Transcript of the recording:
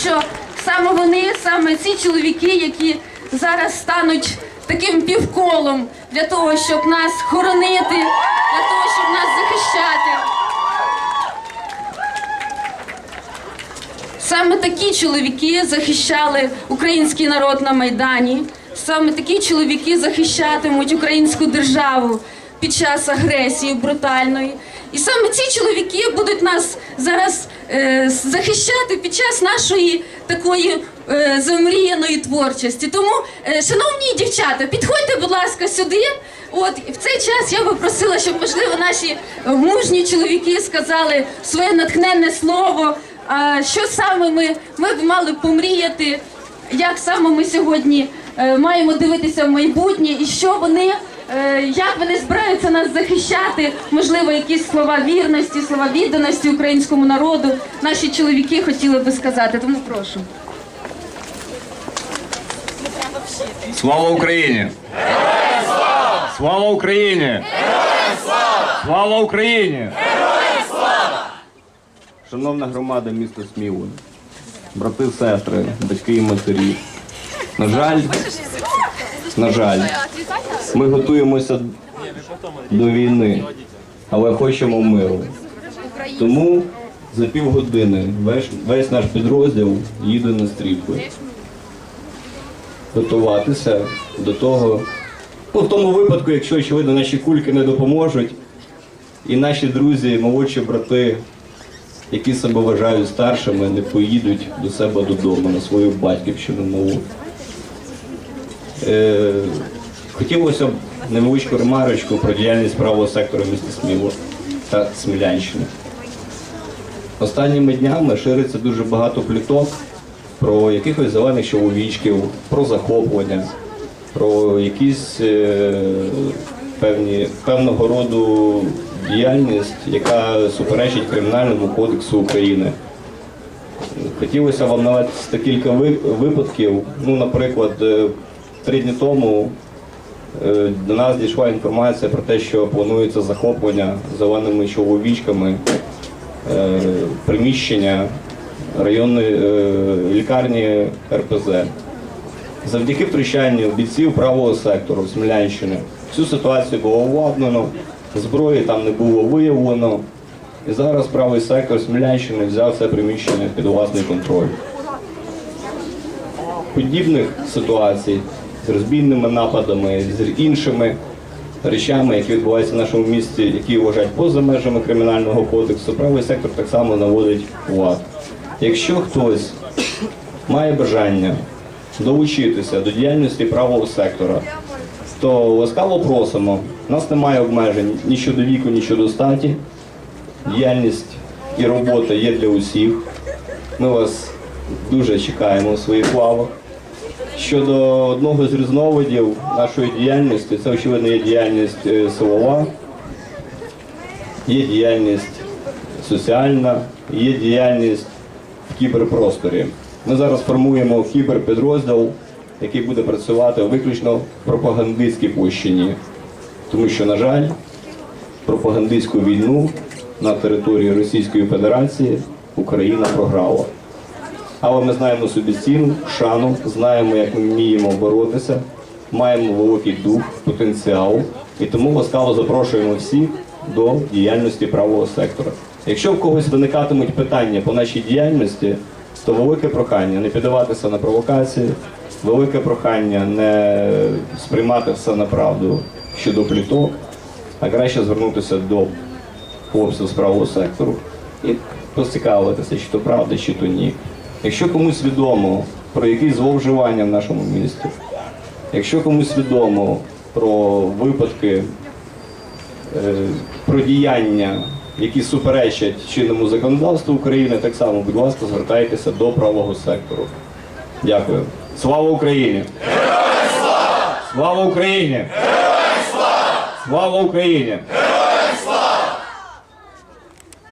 що саме вони, саме ці чоловіки, які зараз стануть таким півколом для того, щоб нас хоронити, для того, щоб нас захищати. Саме такі чоловіки захищали український народ на Майдані. Саме такі чоловіки захищатимуть українську державу під час агресії брутальної. І саме ці чоловіки будуть нас зараз е, захищати під час нашої такої е, замріяної творчості. Тому, е, шановні дівчата, підходьте, будь ласка, сюди. От в цей час я би просила, щоб можливо наші мужні чоловіки сказали своє натхненне слово. А що саме ми, ми б мали помріяти, як саме ми сьогодні е, маємо дивитися в майбутнє, і що вони, як вони збираються нас захищати, можливо, якісь слова вірності, слова відданості українському народу. Наші чоловіки хотіли би сказати, тому прошу. Слава Україні! Слава Україні! Слава Україні! Шановна громада міста Сміли, брати, сестри, батьки і матері. На жаль, на жаль, ми готуємося до війни, але хочемо миру. Тому за півгодини весь, весь наш підрозділ їде на стрільби готуватися до того. Ну, в тому випадку, якщо очевидно наші кульки не допоможуть, і наші друзі, молодші брати, які себе вважають старшими, не поїдуть до себе додому на свою батьківщину нову. Е, хотілося б невеличку ремарочку про діяльність правого сектору міста Сміло та Смілянщини. Останніми днями шириться дуже багато пліток про якихось зелених чоловічків, про захоплення, про якісь е, певні, певного роду діяльність, яка суперечить Кримінальному кодексу України. Хотілося вам навести кілька випадків. Ну, наприклад, е, три дні тому до нас дійшла інформація про те, що планується захоплення зеленими чоловічками е, приміщення районної е, лікарні РПЗ. Завдяки втручанню бійців правого сектору Смілянщини цю ситуацію було владнано, зброї там не було виявлено. І зараз правий сектор Смілянщини взяв це приміщення під власний контроль. Подібних ситуацій з розбійними нападами, з іншими речами, які відбуваються в нашому місті, які вважають поза межами кримінального кодексу, правий сектор так само наводить лад. Якщо хтось має бажання долучитися до діяльності правого сектора, то ласкаво просимо. У нас немає обмежень ні щодо віку, ні щодо статі. Діяльність і робота є для усіх. Ми вас дуже чекаємо у своїх лавах. Щодо одного з різновидів нашої діяльності, це очевидно є діяльність е, силова, є діяльність соціальна, є діяльність в кіберпросторі. Ми зараз формуємо кіберпідрозділ, який буде працювати виключно в пропагандистській площині. Тому що, на жаль, пропагандистську війну на території Російської Федерації Україна програла. Але ми знаємо собі ціну, шану, знаємо, як ми вміємо боротися, маємо великий дух, потенціал, і тому ласкаво запрошуємо всіх до діяльності правого сектора. Якщо в когось виникатимуть питання по нашій діяльності, то велике прохання не піддаватися на провокації, велике прохання не сприймати все на правду щодо пліток, а краще звернутися до хлопців з правого сектору і поцікавитися, чи то правда, чи то ні. Якщо комусь відомо про якісь зловживання в нашому місті, якщо комусь відомо про випадки, е, про діяння, які суперечать чинному законодавству України, так само, будь ласка, звертайтеся до правого сектору. Дякую. Слава Україні! Слава Україні! Слава Україні!